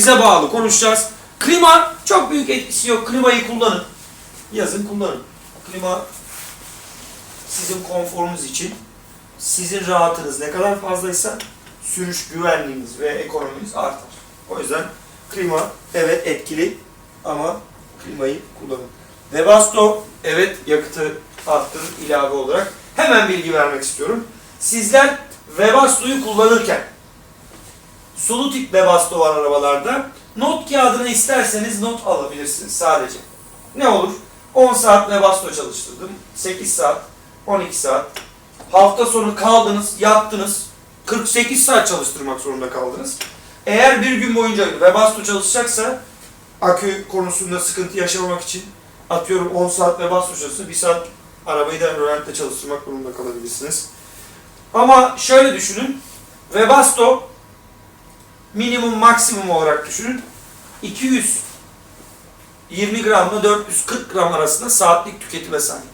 size bağlı konuşacağız. Klima çok büyük etkisi yok. Klimayı kullanın. Yazın kullanın. Klima sizin konforunuz için sizin rahatınız ne kadar fazlaysa sürüş güvenliğiniz ve ekonominiz artar. O yüzden klima evet etkili ama klimayı kullanın. Webasto evet yakıtı arttırır ilave olarak. Hemen bilgi vermek istiyorum. Sizler Webasto'yu kullanırken sulu tip Webasto var arabalarda. Not kağıdını isterseniz not alabilirsiniz sadece. Ne olur? 10 saat Webasto çalıştırdım. 8 saat, 12 saat. Hafta sonu kaldınız, yattınız. 48 saat çalıştırmak zorunda kaldınız. Eğer bir gün boyunca Webasto çalışacaksa akü konusunda sıkıntı yaşamamak için atıyorum 10 saat Webasto çalışsın, 1 saat arabayı da rölantte çalıştırmak durumunda kalabilirsiniz. Ama şöyle düşünün. Webasto minimum maksimum olarak düşünün. 220 gramla 440 gram arasında saatlik tüketime sahip.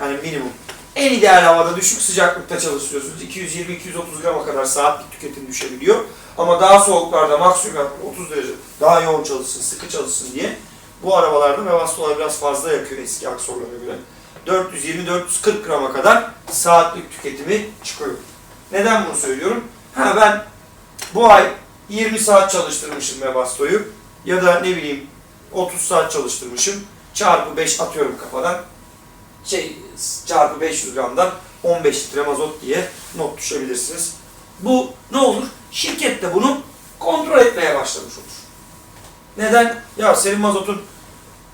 Yani minimum. En ideal havada düşük sıcaklıkta çalışıyorsunuz. 220-230 grama kadar saatlik tüketim düşebiliyor. Ama daha soğuklarda maksimum 30 derece daha yoğun çalışsın, sıkı çalışsın diye bu arabalarda Webasto'lar biraz fazla yakıyor eski aksorlara göre. 420-440 grama kadar saatlik tüketimi çıkıyor. Neden bunu söylüyorum? Ha ben bu ay 20 saat çalıştırmışım Webasto'yu ya da ne bileyim 30 saat çalıştırmışım. Çarpı 5 atıyorum kafadan. Şey çarpı 500 gramdan 15 litre mazot diye not düşebilirsiniz. Bu ne olur? Şirket de bunu kontrol etmeye başlamış olur. Neden? Ya senin mazotun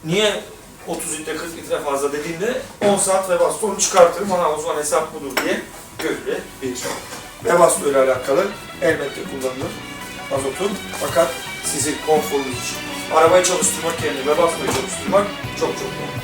niye 30 litre 40 litre fazla dediğinde 10 saat ve baston çıkartırım. Ana o zaman hesap budur diye görülebilir. Ve baston ile alakalı elbette kullanılır mazotun. Fakat sizin konforunuz için arabayı çalıştırmak yerine ve basmayı çalıştırmak çok çok normal.